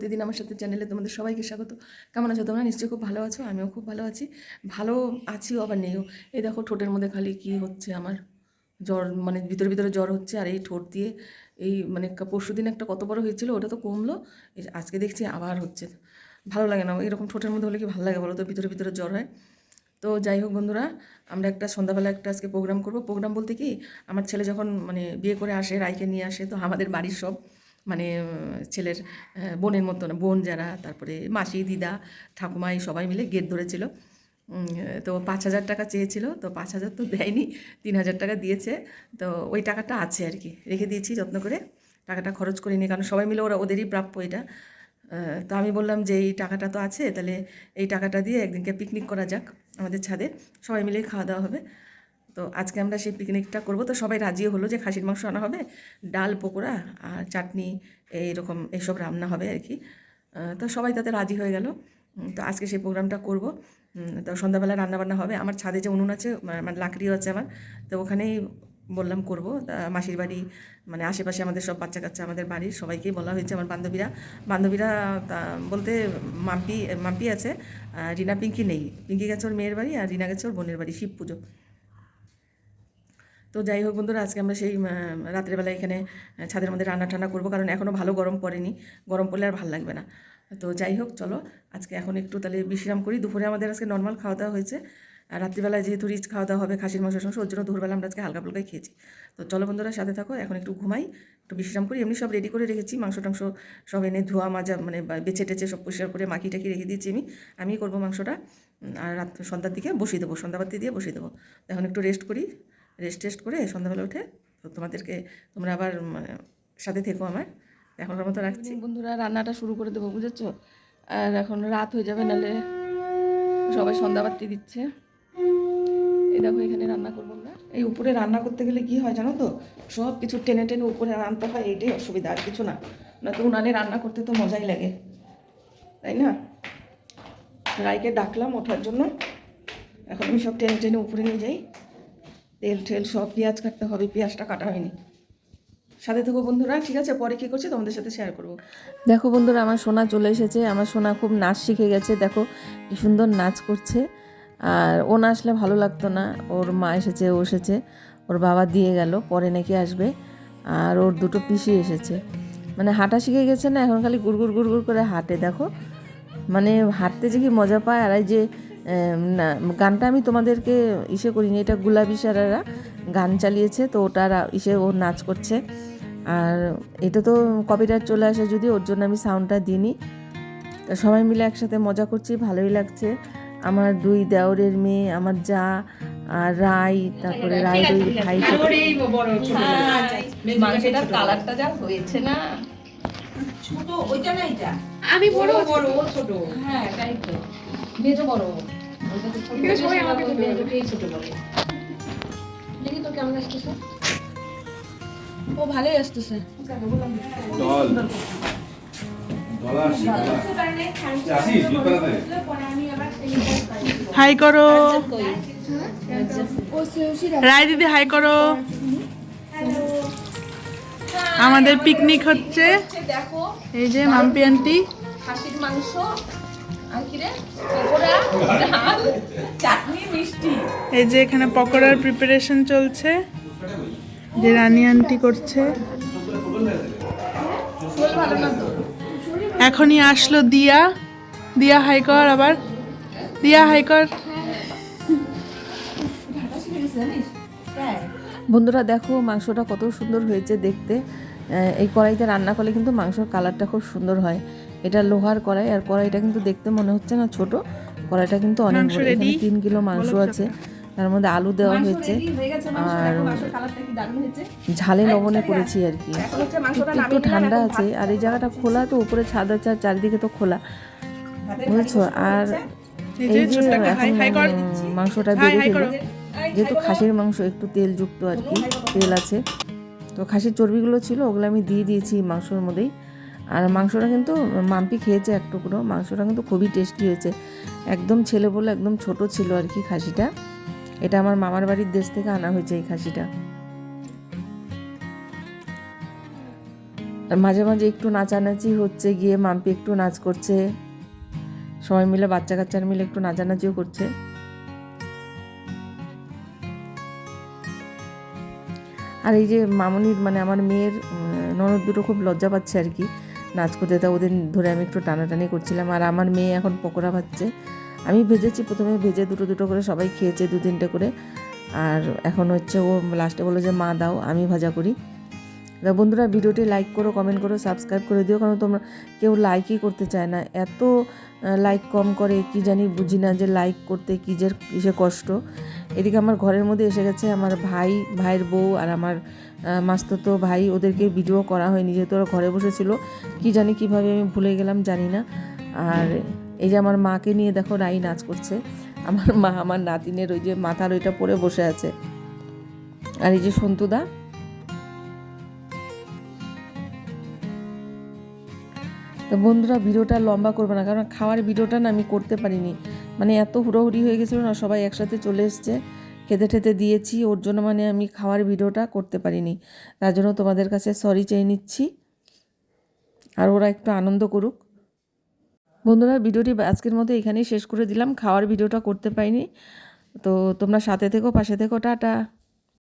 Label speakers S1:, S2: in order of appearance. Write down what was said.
S1: প্রতিদিন আমার সাথে চ্যানেলে তোমাদের সবাইকে স্বাগত। কেমন আছো তোমরা? নিশ্চয়ই খুব ভালো আছো, আমিও খুব ভালো আছি। ভালো আছিও আবার নেইও। এই দেখো ঠোঁটের মধ্যে খালি কি হচ্ছে আমার? জ্বর মানে ভিতরে ভিতরে জ্বর হচ্ছে আর এই ঠোঁট দিয়ে এই মানে পরশু দিন একটা কত বড় হয়েছিল, ওটা তো কমলো। আজকে দেখছি আবার হচ্ছে। ভালো লাগে না, এরকম ঠোঁটের মধ্যে হলে কি ভালো লাগে বলো তো? ভিতরে ভিতরে জ্বর হয়। তো যাই হোক বন্ধুরা, আমরা একটা সন্ধ্যাবেলা একটা আজকে প্রোগ্রাম করব। প্রোগ্রাম বলতে কি, আমার ছেলে যখন মানে বিয়ে করে আসে, রাইকে নিয়ে আসে, তো আমাদের বাড়ির সব মানে ছেলের বোনের মতো না, বোন যারা, তারপরে মাসি, দিদা ঠাকুমাই সবাই মিলে গেট ধরেছিল। তো পাঁচ হাজার টাকা চেয়েছিল, তো পাঁচ হাজার তো দেয়নি, তিন হাজার টাকা দিয়েছে। তো ওই টাকাটা আছে আর কি, রেখে দিয়েছি যত্ন করে। টাকাটা খরচ করিনি, কারণ সবাই মিলে ওরা, ওদেরই প্রাপ্য এটা। তো আমি বললাম যে, এই টাকাটা তো আছে, তাহলে এই টাকাটা দিয়ে একদিনকে পিকনিক করা যাক আমাদের ছাদে। সবাই মিলে খাওয়া দাওয়া হবে। তো আজকে আমরা সেই পিকনিকটা করব। তো সবাই রাজিও হলো যে খাসির মাংস আনা হবে, ডাল, পকোড়া আর চাটনি এইরকম এইসব রান্না হবে আর কি। তো সবাই তাতে রাজি হয়ে গেল। তো আজকে সেই প্রোগ্রামটা করব। তো সন্ধ্যাবেলা রান্নাবান্না হবে। আমার ছাদে যে উনুন আছে মানে লাকড়িও আছে আমার, তো ওখানেই বললাম করব। মাসির বাড়ি মানে আশেপাশে আমাদের সব বাচ্চা কাচ্চা আমাদের বাড়ির সবাইকেই বলা হয়েছে, আমার বান্ধবীরা। বান্ধবীরা বলতে মাম্পি মাম্পি আছে রিনা পিঙ্কি নেই। পিঙ্কি গেছে ওর মেয়ের বাড়ি আর রিনা গেছে ওর বোনের বাড়ি, শিব পুজো। তো যাই হোক বন্ধুরা, আজকে আমরা সেই রাত্রেবেলা এখানে ছাদের মধ্যে রান্না টান্না করব। কারণ এখনও ভালো গরম পড়েনি। গরম পড়লে আর ভালো লাগবে না। তো যাই হোক, চলো, আজকে এখন একটু তাহলে বিশ্রাম করি। দুপুরে আমাদের আজকে নর্মাল খাওয়া দাওয়া হয়েছে। আর রাত্রিবেলায় যেহেতু রিচ খাওয়া দাওয়া হবে, খাসির মাংসের সঙ্গে, ওর জন্য দুপুরবেলা আমরা আজকে হালকা ফুলকাই খেয়েছি। তো চলো বন্ধুরা, সাথে থাকো, এখন একটু ঘুমাই, একটু বিশ্রাম করি। এমনি সব রেডি করে রেখেছি। মাংস টাংস সব এনে ধোয়া, মাজা মানে বেছে টেছে সব পরিষ্কার করে মাখি টাকি রেখে দিয়েছি আমি। আমি করব মাংসটা। আর রাত, সন্ধ্যার দিকে বসিয়ে দেবো, সন্ধ্যাবাতি দিয়ে বসিয়ে দেবো। এখন একটু রেস্ট করি। রেস্ট টেস্ট করে সন্ধ্যাবেলা উঠে তো তোমাদেরকে তোমরা আবার সাথে থেকো আমার। এখনকার মতো রাখছি। বন্ধুরা রান্নাটা শুরু করে দেবো বুঝেছ? আর এখন রাত হয়ে যাবে নাহলে সবাই সন্ধ্যাবাতি দিচ্ছে। এই দেখো এখানে রান্না করব আমরা। এই উপরে রান্না করতে গেলে কি হয় জানো তো? সব কিছু টেনে টেনে উপরে আনতে হয় এইটাই অসুবিধা আর কিছু না। না তো উনানে রান্না করতে তো মজাই লাগে তাই না? রাইকে ডাকলাম ওঠার জন্য। এখন আমি সব টেনে টেনে উপরে নিয়ে যাই। তেল টেল সব পেঁয়াজ কাটতে হবে, পেঁয়াজটা কাটা হয়নি। সাথে থেকো বন্ধুরা, ঠিক আছে? পরে কী করছে তোমাদের সাথে শেয়ার করব। দেখো বন্ধুরা, আমার সোনা চলে এসেছে, আমার সোনা খুব নাচ শিখে গেছে, দেখো কি সুন্দর নাচ করছে। আর ও না আসলে ভালো লাগতো না, ওর মা এসেছে, ও এসেছে, ওর বাবা দিয়ে গেল, পরে নাকি আসবে। আর ওর দুটো পিসি এসেছে। মানে হাঁটা শিখে গেছে না, এখন খালি গুড় গুড় গুড় করে হাঁটে, দেখো। মানে হাঁটতে যে কি মজা পায়, আর এই যে না গানটা আমি তোমাদেরকে ইসে করিনি এটা গুলাবি সারারা গান চালিয়েছে তো ওটার ইসে ও নাচ করছে। আর এটা তো কপিরাইট চলে আসে যদি ওর জন্য আমি সাউন্ডটা দিইনি। তো সবাই মিলে একসাথে মজা করছি ভালোই লাগছে। আমার দুই দেওরের মেয়ে আমার যা আর রাই তারপরে রায় দুই ভাই মাংসটার কালারটা যা হয়েছে না।
S2: ছোট ওইটা না এটা?
S3: আমি বড়
S2: বড় ও ছোট।
S1: হ্যাঁ তাই তো। মেজো বড়। ওইটা তো ছোট।
S3: সবাই আমাকে ছোট বলে।
S2: ছোট বলে।
S3: দেখি তো কেমন আসতেছে।
S1: ও ভালোই আসতেছে।
S4: হাই করো। রায় দিদি হাই করো। আমাদের পিকনিক হচ্ছে। এই যে মাম্পি আন্টি
S1: খাসির মাংস
S4: এই যে এখানে পকোড়ার প্রিপারেশন চলছে। যে রানী আন্টি করছে। এখনই আসলো দিয়া। দিয়া হাই কর আবার। দিয়া হাই কর।
S1: বন্ধুরা দেখো মাংসটা কত সুন্দর হয়েছে দেখতে। এই কড়াইতে রান্না করলে কিন্তু মাংসর কালারটা খুব সুন্দর হয়। এটা লোহার কড়াই আর কড়াইটা কিন্তু দেখতে মনে হচ্ছে না ছোট। কড়াইটা কিন্তু অনেক
S4: মাংস
S1: বড়। এখানে তিন কিলো মাংস আছে। তার মধ্যে আলু দেওয়া হয়েছে। আর ঝালে লবণে করেছি আর কি। একটু ঠান্ডা আছে। আর এই জায়গাটা খোলা তো উপরে ছাদ আছে আর চারিদিকে তো খোলা। বুঝেছ? আর
S4: এই যে
S1: এখন মাংসটা বেড়ে ফেলে যেহেতু খাসির মাংস একটু তেলযুক্ত আর কি তেল আছে। তো খাসির চর্বিগুলো ছিল ওগুলো আমি দিয়ে দিয়েছি মাংসর মধ্যেই। আর মাংসটা কিন্তু মাম্পি খেয়েছে এক টুকরো মাংসটা কিন্তু খুবই টেস্টি হয়েছে। একদম ছেলে বলে একদম ছোট ছিল আর কি খাসিটা। এটা আমার মামার বাড়ির দেশ থেকে আনা হয়েছে এই খাসিটা। আর মাঝে মাঝে একটু নাচানাচি হচ্ছে গিয়ে মাম্পি একটু নাচ করছে। সবাই মিলে বাচ্চা কাচ্চারা মিলে একটু নাচানাচিও করছে। আর এই যে মামনির মানে আমার মেয়ের ননদ দুটো খুব লজ্জা পাচ্ছে আর কি, নাচ করতে। তা ওদের ধরে আমি একটু টানাটানি করছিলাম। আর আমার মেয়ে এখন পকোড়া ভাজছে। আমি ভেজেছি, প্রথমে ভেজে দুটো দুটো করে সবাই খেয়েছে, দু তিনটে করে। আর এখন হচ্ছে ও লাস্টে বলল যে, মা, দাও, আমি ভাজা করি। তা বন্ধুরা ভিডিওটি লাইক করো কমেন্ট করো সাবস্ক্রাইব করে দিও, কারণ তোমরা কেউ লাইকই করতে চায় না। এত লাইক কম করে, কি জানি বুঝি না যে লাইক করতে কী যে, কিসে কষ্ট। এদিকে আমার ঘরের মধ্যে এসে গেছে আমার ভাই, ভাইয়ের বউ আর আমার মাস্তুতো ভাই। ওদেরকে ভিডিও করা হয়নি, যেহেতু ওরা ঘরে বসেছিল। কি জানি কীভাবে আমি ভুলে গেলাম, জানি না। আর এই যে আমার মাকে নিয়ে দেখো রাই নাচ করছে। আমার মা, আমার নাতিনের ওই যে মাথার ওইটা পরে বসে আছে। আর এই যে সন্তুদা তো বন্ধুরা ভিডিওটা লম্বা করবে না, কারণ খাওয়ার ভিডিওটা না আমি করতে পারিনি। মানে এত হুড়োহুড়ি হয়ে গেছিল না, সবাই একসাথে চলে এসছে। খেতে ঠেতে দিয়েছি, ওর জন্য মানে আমি খাওয়ার ভিডিওটা করতে পারিনি। তার জন্য তোমাদের কাছে সরি চেয়ে নিচ্ছি। আর ওরা একটু আনন্দ করুক। বন্ধুরা, ভিডিওটি আজকের মতো এখানেই শেষ করে দিলাম। খাওয়ার ভিডিওটা করতে পারিনি। তো তোমরা সাথে থেকো, পাশে থেকো, টাটা।